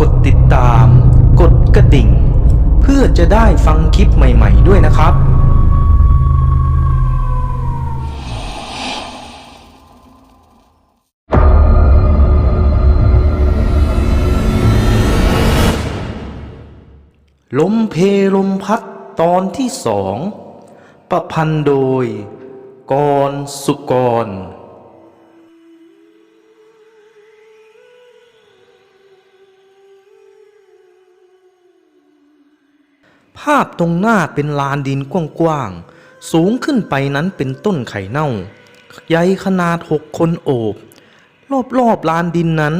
กดติดตาม กดกระดิ่ง เพื่อจะได้ฟังคลิปใหม่ ๆ ด้วยนะครับ ลมเพลมพัดตอนที่สอง ประพันธ์โดย กรสุกร ภาพตรงหน้าเป็นลานดินกว้างๆ สูงขึ้นไปนั้นเป็นต้นไข่เน่า ใหญ่ขนาดหกคนโอบ รอบๆลานดินนั้น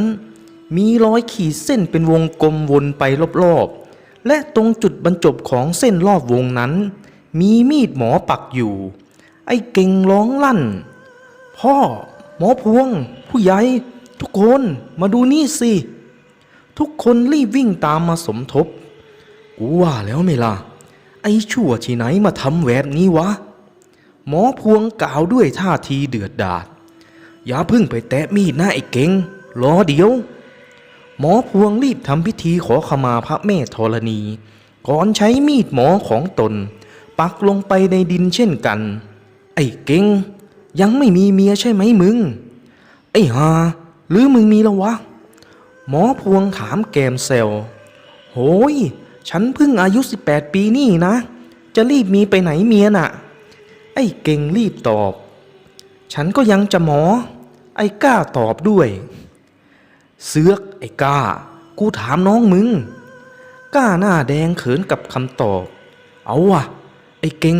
มีร้อยขีดเส้นเป็นวงกลมวนไปรอบๆ และตรงจุดบรรจบของเส้นรอบวงนั้น มีมีดหมอปักอยู่ ไอ้เก่งร้องลั่น พ่อหมอพวง ผู้ใหญ่ทุกคนมาดูนี่สิ ทุกคนรีบวิ่งตามมาสมทบ กูว่าแล้วไม่ล่ะ ไอ้ชั่วที่ไหนมาทำแบบนี้วะ หมอพวงกล่าวด้วยท่าทีเดือดดาด อย่าพึ่งไปแตะมีดนะไอ้เก่งรอเดี๋ยว หมอพวงรีบทำพิธีขอขมาพระแม่ธรณี ก่อนใช้มีดหมอของตน ปักลงไปในดินเช่นกัน ไอ้เก่งยังไม่มีเมียใช่ไหมมึง ไอ้ฮาหรือมึงมีแล้ววะ หมอพวงถามแกมเซลโหย ฉันเพิ่งอายุ 18 ปีนี่นะ จะรีบมีไปไหนเมียน่ะ ไอ้เก่งรีบตอบ ฉันก็ยังจะหมอ ไอ้กล้าตอบด้วย เสือกไอ้กล้า กูถามน้องมึงกล้าหน้าแดงเขินกับคำตอบ เอาวะไอ้เก่ง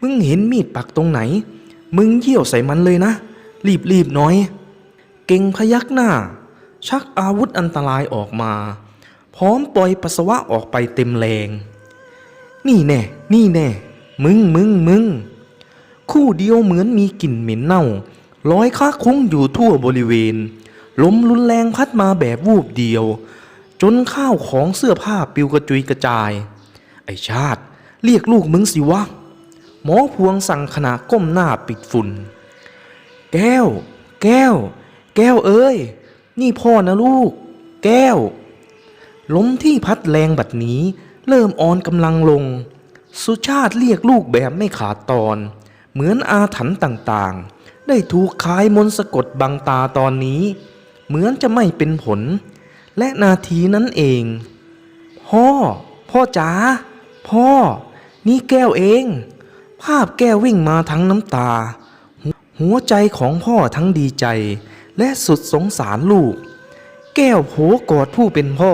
มึงเห็นมีดปักตรงไหน มึงเยี่ยวใส่มันเลยนะ รีบรีบหน่อย เก่งพยักหน้า ชักอาวุธอันตรายออกมา พร้อมปล่อยปัสสาวะออกไปเต็มแรง นี่แน่ นี่แน่ มึงมึงมึง คู่เดียวเหมือนมีกลิ่นเหม็นเน่าลอยค้าคุ้งอยู่ทั่วบริเวณ ลมรุนแรงพัดมาแบบวูบเดียว จนข้าวของเสื้อผ้าปลิวกระจุยกระจาย ไอชาติ เรียกลูกมึงสิวะ หมอพวงสั่งขณะก้มหน้าปิดฝุ่น แก้ว แก้ว แก้วเอ้ย นี่พ่อนะลูก แก้ว ลมที่พัดแรงบัดนี้ เริ่มอ่อนกำลังลง สุชาติเรียกลูกแบบไม่ขาดตอน เหมือนอาถรรพ์ต่างๆ ได้ถูกคายมนต์สะกดบังตาตอนนี้ เหมือนจะไม่เป็นผล และนาทีนั้นเอง พ่อ พ่อจ๋าพ่อ นี่แก้วเอง ภาพแก้ววิ่งมาทั้งน้ำตา หัวใจของพ่อทั้งดีใจ และสุดสงสารลูก แก้วโผกอดผู้เป็นพ่อ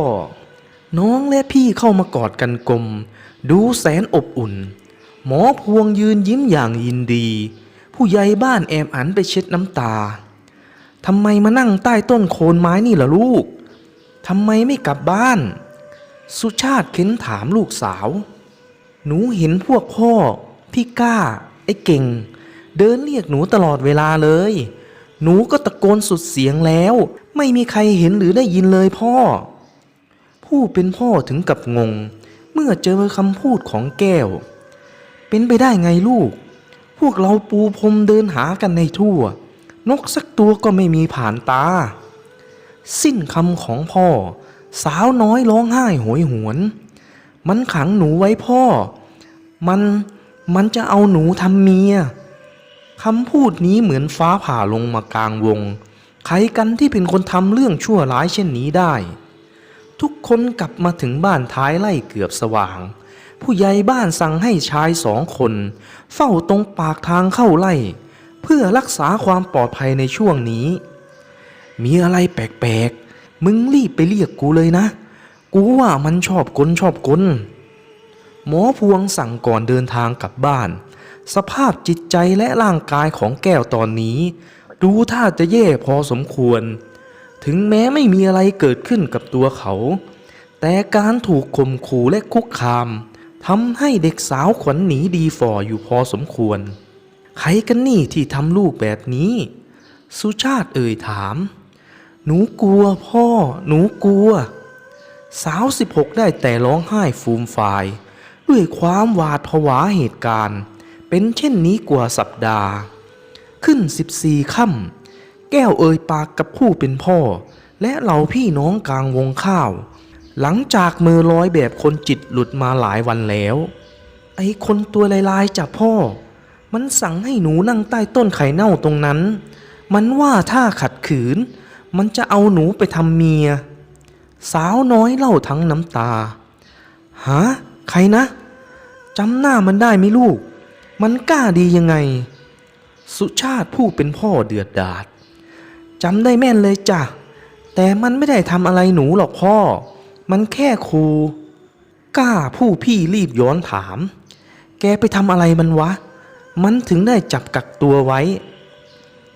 น้องและพี่เข้ามากอดกันกลม ดูแสนอบอุ่น หมอพวงยืนยิ้มอย่างยินดี ผู้ใหญ่บ้านแอบอันไปเช็ดน้ำตาทำไมมานั่งใต้ต้นโคนไม้นี่ล่ะลูกทำไมไม่กลับบ้าน สุชาติเค้นถามลูกสาว หนูเห็นพวกพ่อ พี่ก้า ไอ้เก่ง เดินเรียกหนูตลอดเวลาเลย หนูก็ตะโกนสุดเสียงแล้ว ไม่มีใครเห็นหรือได้ยินเลยพ่อ ผู้เป็นพ่อถึงกับงง เมื่อเจอคำพูดของแก้ว เป็นไปได้ไงลูก พวกเราปูพรมเดินหากันในทั่ว นกสักตัวก็ไม่มีผ่านตา สิ้นคำของพ่อ สาวน้อยร้องไห้โหยหวน มันขังหนูไว้พ่อ มันมันจะเอาหนูทำเมียคำพูดนี้เหมือนฟ้าผ่าลงมากลางวง ใครกันที่เป็นคนทำเรื่องชั่วร้ายเช่นนี้ได้ ทุกคนกลับมาถึงบ้านท้ายไล่เกือบสว่าง ผู้ใหญ่บ้านสั่งให้ชายสองคน เฝ้าตรงปากทางเข้าไล่ เพื่อรักษาความปลอดภัยในช่วงนี้ มีอะไรแปลกๆ มึงรีบไปเรียกกูเลยนะ กูว่ามันชอบกลชอบกลหมอพวงสั่งก่อนเดินทางกลับบ้าน สภาพจิตใจและร่างกายของแก้วตอนนี้ ดูท่าจะแย่พอสมควร ถึงแม้ไม่มีอะไรเกิดขึ้นกับตัวเขา แต่การถูกข่มขู่และคุกคามทำให้เด็กสาวขวัญหนีดีฝ่ออยู่พอสมควร ใครกันนี่ที่ทำลูกแบบนี้ สุชาติเอ่ยถาม หนูกลัวพ่อ หนูกลัว สาวสิบหกได้แต่ร้องไห้ฟูมฟาย ด้วยความหวาดผวาเหตุการณ์ เป็นเช่นนี้กว่าสัปดาห์ ขึ้นสิบสี่ค่ำ แก้วเอ่ยปากกับผู้เป็นพ่อ และเหล่าพี่น้องกลางวงข้าว หลังจากมือลอยแบบคนจิตหลุดมาหลายวันแล้ว ไอ้คนตัวลายๆจากพ่อ มันสั่งให้หนูนั่งใต้ต้นไข่เน่าตรงนั้น มันว่าถ้าขัดขืน มันจะเอาหนูไปทำเมีย สาวน้อยเล่าทั้งน้ำตาฮะใครนะจำหน้ามันได้ไหมลูก มันกล้าดียังไง สุชาติผู้เป็นพ่อเดือดดาด จำได้แม่นเลยจ้ะ แต่มันไม่ได้ทำอะไรหนูหรอกพ่อ มันแค่ครูกล้าผู้พี่รีบย้อนถาม แกไปทำอะไรมันวะ มันถึงได้จับกักตัวไว้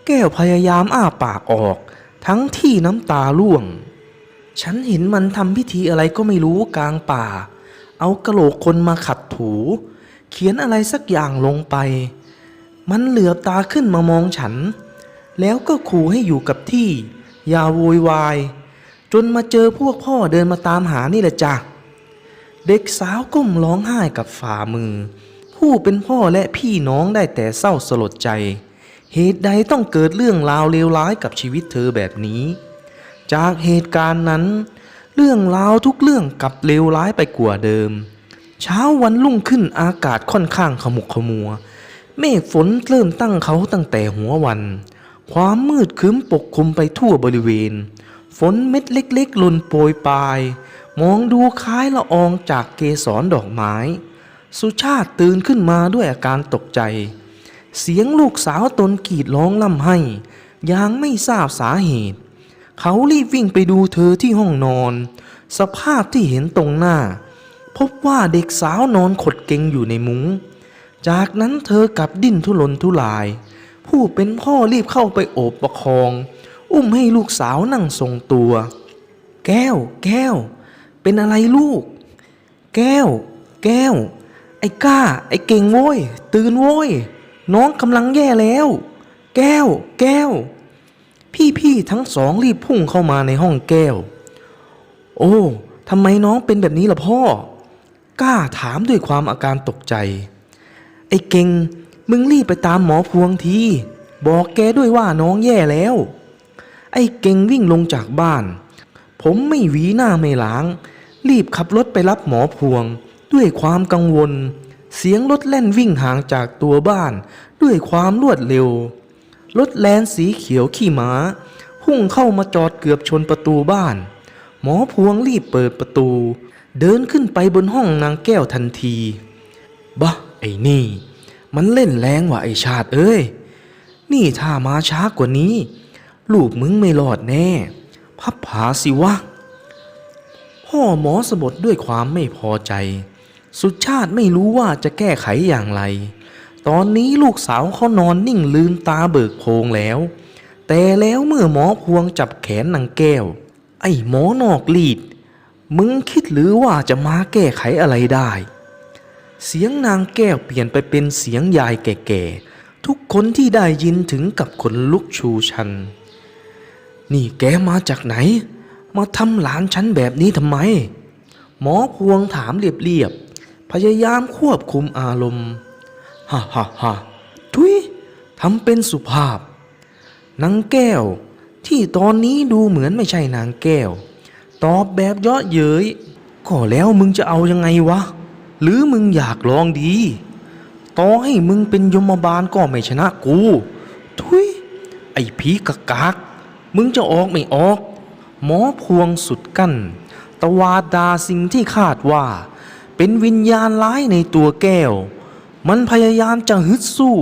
แก้วพยายามอ้าปากออก ทั้งที่น้ำตาร่วง ฉันเห็นมันทำพิธีอะไรก็ไม่รู้กลางป่า เอากระโหลกคนมาขัดถู เขียนอะไรสักอย่างลงไป มันเหลือบตาขึ้นมามองฉัน แล้วก็ขู่ให้อยู่กับที่ อย่าโวยวาย จนมาเจอพวกพ่อเดินมาตามหานี่แหละจ้ะ เด็กสาวก้มร้องไห้กับฝ่ามือ ผู้เป็นพ่อและพี่น้องได้แต่เศร้าสลดใจ เหตุใดต้องเกิดเรื่องราวเลวร้ายกับชีวิตเธอแบบนี้ จากเหตุการณ์นั้น เรื่องราวทุกเรื่องกลับเลวร้ายไปกว่าเดิม เช้าวันรุ่งขึ้นอากาศค่อนข้างขมุกขมัว เมฆฝนเริ่มตั้งเขาตั้งแต่หัววัน ความมืดคึ้มปกคลุมไปทั่วบริเวณ ฝนเม็ดเล็กๆหล่นโปรยปลาย มองดูคล้ายละอองจากเกสรดอกไม้ สุชาติตื่นขึ้นมาด้วยอาการตกใจ เสียงลูกสาวตนกรีดร้องล่ำให้อย่างไม่ทราบสาเหตุ เขารีบวิ่งไปดูเธอที่ห้องนอน สภาพที่เห็นตรงหน้า พบว่าเด็กสาวนอนขดเกงอยู่ในมุง้ง จากนั้นเธอกลับดิ้นทุรนทุราย ผู้เป็นพ่อรีบเข้าไปโอบประคอง อุ้มให้ลูกสาวนั่งทรงตัว แก้ว แก้ว เป็นอะไรลูก แก้ว แก้ว ไอ้ก้า ไอ้เก่งโว้ย ตื่นโว้ย น้องกำลังแย่แล้ว แก้ว แก้ว พี่ๆทั้งสองรีบพุ่งเข้ามาในห้องแก้ว โอ้ทำไมน้องเป็นแบบนี้ล่ะพ่อกล้าถามด้วยความอาการตกใจ ไอ้เก่ง มึงรีบไปตามหมอพวงที บอกแกด้วยว่าน้องแย่แล้ว ไอ้เก่งวิ่งลงจากบ้าน ผมไม่หวีหน้าไม่ล้าง รีบขับรถไปรับหมอพวง ด้วยความกังวล เสียงรถแล่นวิ่งห่างจากตัวบ้าน ด้วยความรวดเร็ว รถแลนสีเขียวขี่ม้าพุ่งเข้ามาจอดเกือบชนประตูบ้าน หมอพวงรีบเปิดประตู เดินขึ้นไปบนห้องนางแก้วทันที บะไอ้นี่ มันเล่นแรงว่ะไอชาติเอ้ย นี่ถ้ามาช้ากว่านี้ ลูกมึงไม่รอดแน่ พับผาสิวะ พ่อหมอสะบดด้วยความไม่พอใจ สุชาติไม่รู้ว่าจะแก้ไขอย่างไร ตอนนี้ลูกสาวเขานอนนิ่งลืมตาเบิกโพงแล้ว แต่แล้วเมื่อหมอพวงจับแขนนางแก้ว ไอ้หมอนอกลีด มึงคิดหรือว่าจะมาแก้ไขอะไรได้ เสียงนางแก้วเปลี่ยนไปเป็นเสียงยายแก่ๆ ทุกคนที่ได้ยินถึงกับขนลุกชูชัน นี่แกมาจากไหน มาทำหลานฉันแบบนี้ทำไม หมอพวงถามเรียบๆ พยายามควบคุมอารมณ์ ฮ่าฮ่าฮ่าทุยทำเป็นสุภาพ นางแก้วที่ตอนนี้ดูเหมือนไม่ใช่นางแก้ว ตอบแบบเยาะเย้ยก็แล้วมึงจะเอายังไงวะ หรือมึงอยากลองดีต่อให้มึงเป็นยมบาลก็ไม่ชนะกู ทุย ไอ้ผีกะกากมึงจะออกไม่ออก หมอพวงสุดกั้น ตวาดดาสิ่งที่คาดว่า เป็นวิญญาณร้ายในตัวแก้ว มันพยายามจะฮึดสู้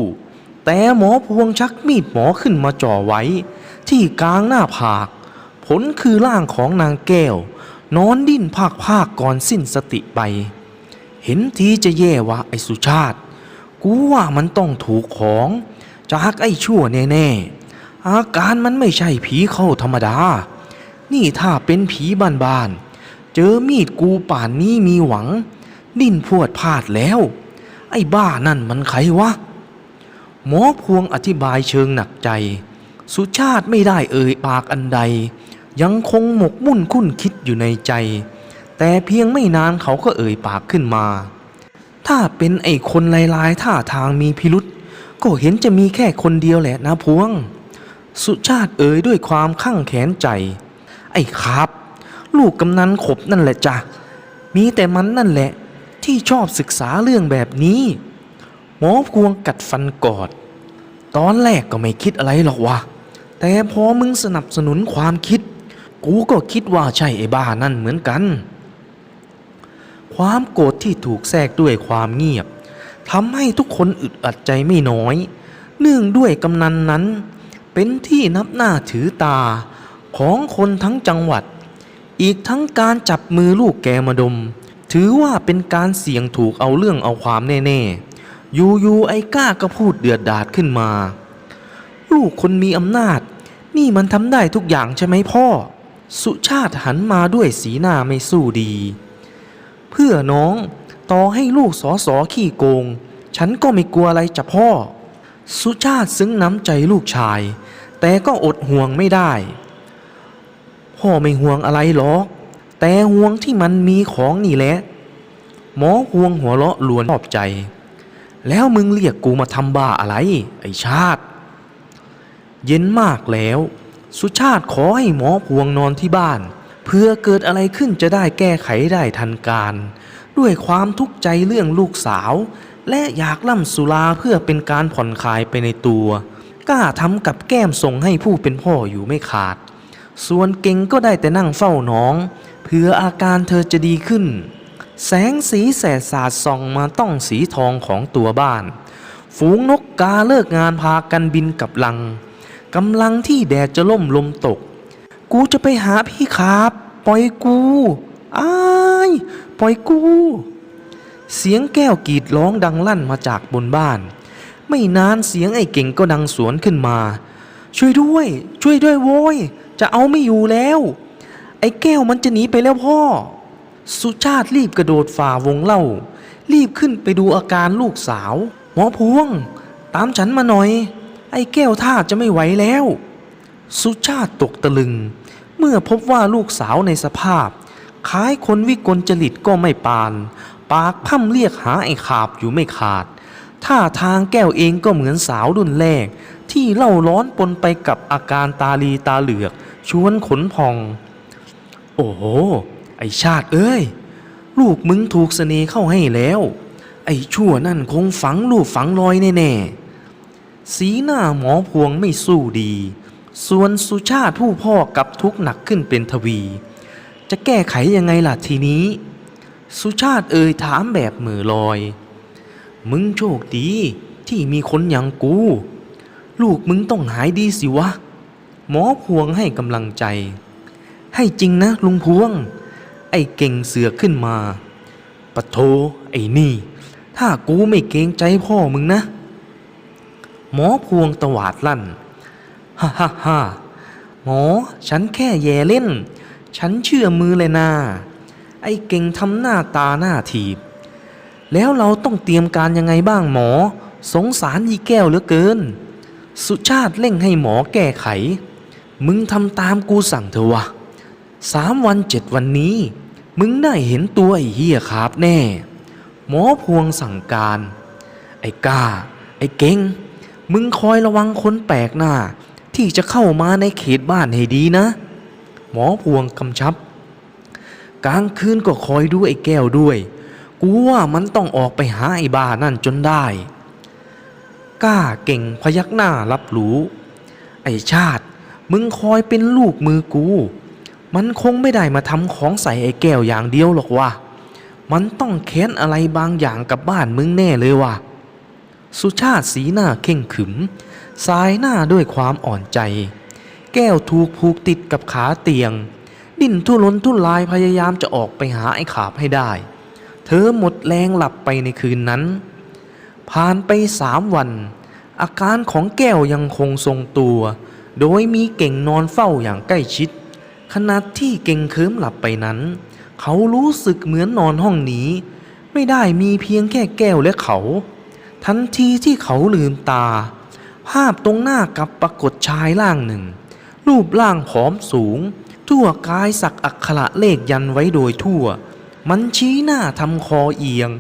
แต่หมอพวงชักมีดหมอขึ้นมาจ่อไว้ ที่กลางหน้าผาก ผลคือร่างของนางแก้ว นอนดิ้นภาคภาคก่อนสิ้นสติไป เห็นทีจะแย่วะไอ้สุชาติ กูว่ามันต้องถูกของจากไอ้ชั่วแน่ๆ อาการมันไม่ใช่ผีเข้าธรรมดา นี่ถ้าเป็นผีบ้านๆ เจอมีดกูป่านนี้มีหวัง ดิ้นพวดพลาดแล้ว ไอ้บ้านั่นมันใครวะ หมอพวงอธิบายเชิงหนักใจ สุชาติไม่ได้เอ่ยปากอันใด ยังคงหมกมุ่นคุ้นคิดอยู่ในใจ แต่เพียงไม่นานเขาก็เอ่ยปากขึ้นมา ถ้าเป็นไอ้คนลายๆท่าทางมีพิรุษก็เห็นจะมีแค่คนเดียวแหละนะพวง สุชาติเอ่ยด้วยความข้างแขนใจ ไอ้ครับ ลูกกำนันขบนั่นแหละจ้ะ มีแต่มันนั่นแหละ ที่ชอบศึกษาเรื่องแบบนี้ หมอพวงกัดฟันกอด ตอนแรกก็ไม่คิดอะไรหรอกวะแต่พอมึงสนับสนุนความคิด กูก็คิดว่าใช่ไอ้บ้านั่นเหมือนกัน ความโกรธที่ถูกแทรกด้วยความเงียบทำให้ทุกคนอึดอัดใจไม่น้อย เนื่องด้วยกำนันนั้น เป็นที่นับหน้าถือตาของคนทั้งจังหวัด อีกทั้งการจับมือลูกแกมาดม ถือว่าเป็นการเสี่ยงถูกเอาเรื่องเอาความแน่ๆอยู่ๆไอ้ก้าก็พูดเดือดดาดขึ้นมา ลูกคนมีอำนาจ นี่มันทำได้ทุกอย่างใช่ไหมพ่อ สุชาติหันมาด้วยสีหน้าไม่สู้ดี เพื่อน้อง ต่อให้ลูกสอสอขี้โกง ฉันก็ไม่กลัวอะไรจะพ่อ สุชาติซึ้งน้ำใจลูกชาย แต่ก็อดห่วงไม่ได้ พ่อไม่ห่วงอะไรหรอก แต่ห่วงที่มันมีของนี่แหละ หมอห่วงหัวเราะลวนชอบใจ แล้วมึงเรียกกูมาทำบ้าอะไร ไอชาติ เย็นมากแล้ว สุชาติขอให้หมอพวงนอนที่บ้าน เพื่อเกิดอะไรขึ้นจะได้แก้ไขได้ทันการ ด้วยความทุกข์ใจเรื่องลูกสาว และอยากล่ำสุราเพื่อเป็นการผ่อนคลายไปในตัวกล้าทำกับแก้มส่งให้ผู้เป็นพ่ออยู่ไม่ขาด ส่วนเก่งก็ได้แต่นั่งเฝ้าน้อง เพื่ออาการเธอจะดีขึ้น แสงสีแสดสาดส่องมาต้องสีทองของตัวบ้าน ฝูงนกกาเลิกงานพากันบินกับลังกำลังที่แดดจะล่มลมตก กูจะไปหาพี่ครับ ปล่อยกูอ้ายปล่อยกู เสียงแก้วกรีดร้องดังลั่นมาจากบนบ้าน ไม่นานเสียงไอ้เก่งก็ดังสวนขึ้นมา ช่วยด้วย ช่วยด้วยโว้ย จะเอาไม่อยู่แล้ว ไอ้แก้วมันจะหนีไปแล้วพ่อ สุชาติรีบกระโดดฝ่าวงเล่า รีบขึ้นไปดูอาการลูกสาว หมอพวง ตามฉันมาหน่อย ไอ้แก้วท่าจะไม่ไหวแล้ว สุชาติตกตะลึง เมื่อพบว่าลูกสาวในสภาพ คล้ายคนวิกลจริตก็ไม่ปาน ปากพ่ำเรียกหาไอ้ขาบอยู่ไม่ขาด ท่าทางแก้วเองก็เหมือนสาวรุ่นแรก ที่เล่าร้อนปนไปกับอาการตาลีตาเหลือก ชวนขนพอง โอ้โห ไอชาติเอ้ย ลูกมึงถูกเสน่ห์เข้าให้แล้ว ไอชั่วนั่นคงฝังลูกฝังรอยแน่ๆสีหน้าหมอพวงไม่สู้ดี ส่วนสุชาติผู้พ่อกับทุกข์หนักขึ้นเป็นทวี จะแก้ไขยังไงล่ะทีนี้ สุชาติเอ่ยถามแบบมือลอย มึงโชคดีที่มีคนอย่างกู ลูกมึงต้องหายดีสิวะ หมอพวงให้กำลังใจ ให้จริงนะลุงพวง ไอ้เก่งเสือขึ้นมาปะโทไอ้นี่ ถ้ากูไม่เกรงใจพ่อมึงนะ หมอพวงตวาดลั่น ฮ่าฮ่าฮ่าหมอ ฉันแค่แย่เล่น ฉันเชื่อมือเลยนาไอ้เก่งทำหน้าตาหน้าถีบ แล้วเราต้องเตรียมการยังไงบ้างหมอ สงสารยีแก้วเหลือเกิน สุชาติเร่งให้หมอแก้ไข มึงทำตามกูสั่งเถอะวะสามวันเจ็ดวันนี้ มึงได้เห็นตัวไอ้เฮียครับแน่ หมอพวงสั่งการ ไอ้กาไอ้เก่งมึงคอยระวังคนแปลกหน้า ที่จะเข้ามาในเขตบ้านให้ดีนะ หมอพวงกำชับ กลางคืนก็คอยดูไอ้แก้วด้วย กูว่ามันต้องออกไปหาไอ้บ้านั่นจนได้ กล้าเก่งพยักหน้ารับรู้ ไอ้ชาติ มึงคอยเป็นลูกมือกู มันคงไม่ได้มาทำของใส่ไอ้แก้วอย่างเดียวหรอกว่ะมันต้องแค้นอะไรบางอย่างกับบ้านมึงแน่เลยว่ะ สุชาติสีหน้าเข่งขึม สายหน้าด้วยความอ่อนใจ แก้วถูกผูกติดกับขาเตียง ดิ้นทุรนทุรายพยายามจะออกไปหาไอ้ขาบให้ได้ เธอหมดแรงหลับไปในคืนนั้น ผ่านไปสามวัน อาการของแก้วยังคงทรงตัว โดยมีเก่งนอนเฝ้าอย่างใกล้ชิด ขณะที่เก่งเคิมหลับไปนั้น เขารู้สึกเหมือนนอนห้องนี้ ไม่ได้มีเพียงแค่แก้วและเขา ทันทีที่เขาลืมตา ภาพตรงหน้ากับปรากฏชายร่างหนึ่ง รูปร่างผอมสูง ทั่วกายสักอักขระเลขยันไว้โดยทั่ว มันชี้หน้าทำคอเอียง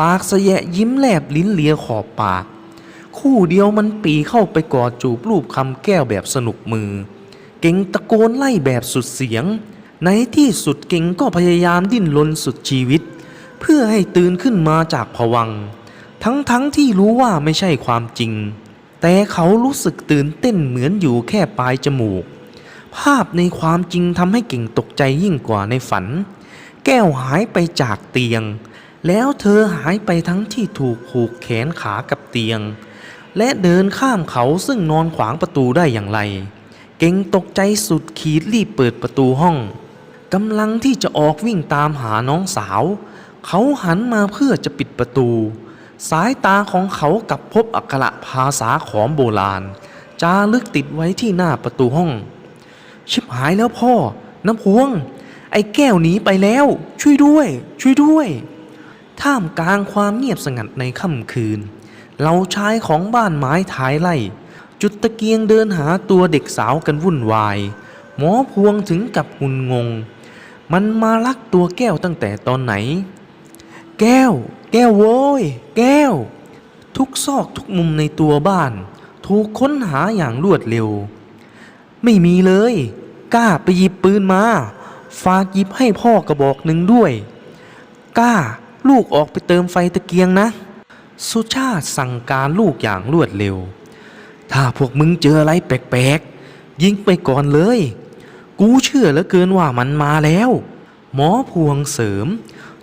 ปากเสยะยิ้มแลบลิ้นเลียขอบปาก คู่เดียวมันปีเข้าไปกอดจูบรูปคำแก้วแบบสนุกมือ เก่งตะโกนไล่แบบสุดเสียง ในที่สุดเก่งก็พยายามดิ้นรนสุดชีวิต เพื่อให้ตื่นขึ้นมาจากผวังค์ทั้งๆทที่รู้ว่าไม่ใช่ความจริง แต่เขารู้สึกตื่นเต้นเหมือนอยู่แค่ปลายจมูก ภาพในความจริงทำให้เก่งตกใจยิ่งกว่าในฝัน แก้วหายไปจากเตียง แล้วเธอหายไปทั้งที่ถูกผูกแขนขากับเตียง และเดินข้ามเขาซึ่งนอนขวางประตูได้อย่างไร เก่งตกใจสุดขีดรีบเปิดประตูห้องกำลังที่จะออกวิ่งตามหาน้องสาว เขาหันมาเพื่อจะปิดประตู สายตาของเขากับพบอักขระภาษาขอมโบราณ จารึกติดไว้ที่หน้าประตูห้อง ชิบหายแล้วพ่อ น้ำพวง ไอ้แก้วหนีไปแล้ว ช่วยด้วย ช่วยด้วย ท่ามกลางความเงียบสงัดในค่ำคืน เราชายของบ้านไม้ท้ายไร่จุดตะเกียงเดินหาตัวเด็กสาวกันวุ่นวาย หมอพวงถึงกับงุนงง มันมาลักตัวแก้วตั้งแต่ตอนไหน แก้ว แก้วโว้ย แก้ว ทุกซอกทุกมุมในตัวบ้าน ถูกค้นหาอย่างรวดเร็ว ไม่มีเลย กล้าไปหยิบปืนมา ฝากหยิบให้พ่อกระบอกหนึ่งด้วย กล้าลูกออกไปเติมไฟตะเกียงนะ สุชาติสั่งการลูกอย่างรวดเร็ว ถ้าพวกมึงเจออะไรแปลกๆ ยิงไปก่อนเลย กูเชื่อเหลือเกินว่ามันมาแล้ว หมอพวงเสริม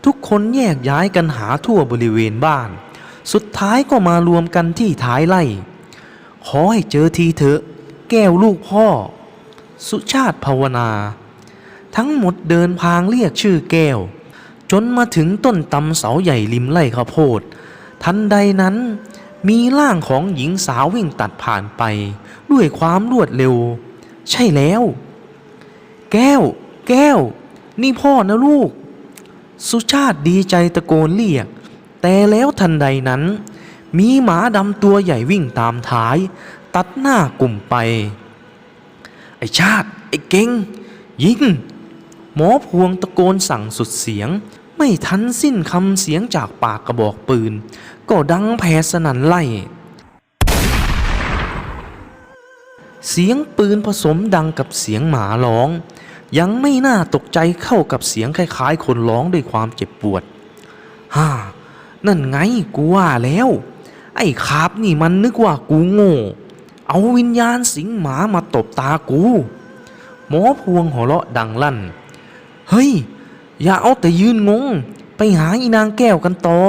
ทุกคนแยกย้ายกันหาทั่วบริเวณบ้าน สุดท้ายก็มารวมกันที่ท้ายไร่ขอให้เจอทีเถอะ แก้วลูกพ่อ สุชาติภาวนา ทั้งหมดเดินพางเรียกชื่อแก้ว จนมาถึงต้นตำเสาใหญ่ริมไร่ข้าวโพด ทันใดนั้นมีร่างของหญิงสาววิ่งตัดผ่านไป ด้วยความรวดเร็ว ใช่แล้ว แก้ว แก้ว นี่พ่อนะลูก สุชาติดีใจตะโกนเรียก แต่แล้วทันใดนั้น มีหมาดำตัวใหญ่วิ่งตามท้าย ตัดหน้ากลุ่มไป ไอชาติ ไอเก่ง ยิง หมอพวงตะโกนสั่งสุดเสียง ไม่ทันสิ้นคำเสียงจากปากกระบอกปืน ก็ดังแผ่สนั่นไล่เสียงปืนผสมดังกับเสียงหมาร้อง ยังไม่น่าตกใจเข้ากับเสียงคล้ายๆ คนร้องด้วยความเจ็บปวดฮ่านั่นไงกูว่าแล้ว ไอ้คาบนี่มันนึกว่ากูโง่ เอาวิญญาณสิงหมามาตบตากู หมอพวงหัวเราะดังลั่น เฮ้ย อย่าเอาแต่ยืนงง ไปหาอีนางแก้วกันต่อ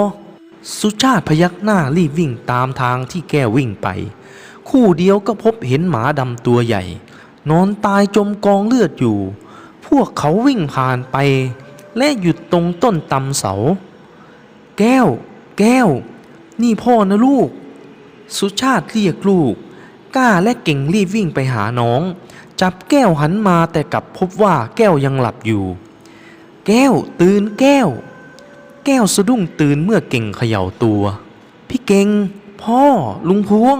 สุชาติพยักหน้ารีบวิ่งตามทางที่แก้ววิ่งไป คู่เดียวก็พบเห็นหมาดำตัวใหญ่ นอนตายจมกองเลือดอยู่ วกเขาวิ่งผ่านไป และหยุดตรงต้นตำเสา แก้ว แก้ว นี่พ่อนะลูก สุชาติเรียกลูกกล้าและเก่งรีบวิ่งไปหาน้อง จับแก้วหันมาแต่กลับพบว่าแก้วยังหลับอยู่ แก้วตื่นแก้ว แก้วสะดุ้งตื่นเมื่อเก่งเขย่าตัว พี่เก่ง พ่อลุงพวง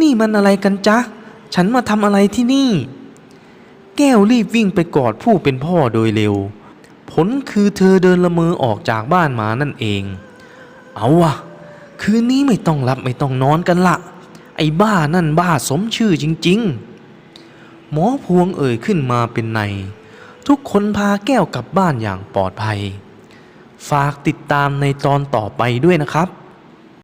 นี่มันอะไรกันจ๊ะ ฉันมาทำอะไรที่นี่ แก้วรีบวิ่งไปกอดผู้เป็นพ่อโดยเร็ว ผลคือเธอเดินละเมอออกจากบ้านมานั่นเอง เอาวะคืนนี้ไม่ต้องหลับไม่ต้องนอนกันละ ไอ้บ้านั่นบ้าสมชื่อจริง ๆ หมอพวงเอ่ยขึ้นมาเป็นใน ทุกคนพาแก้วกลับบ้านอย่างปลอดภัย ฝากติดตามในตอนต่อไปด้วยนะครับ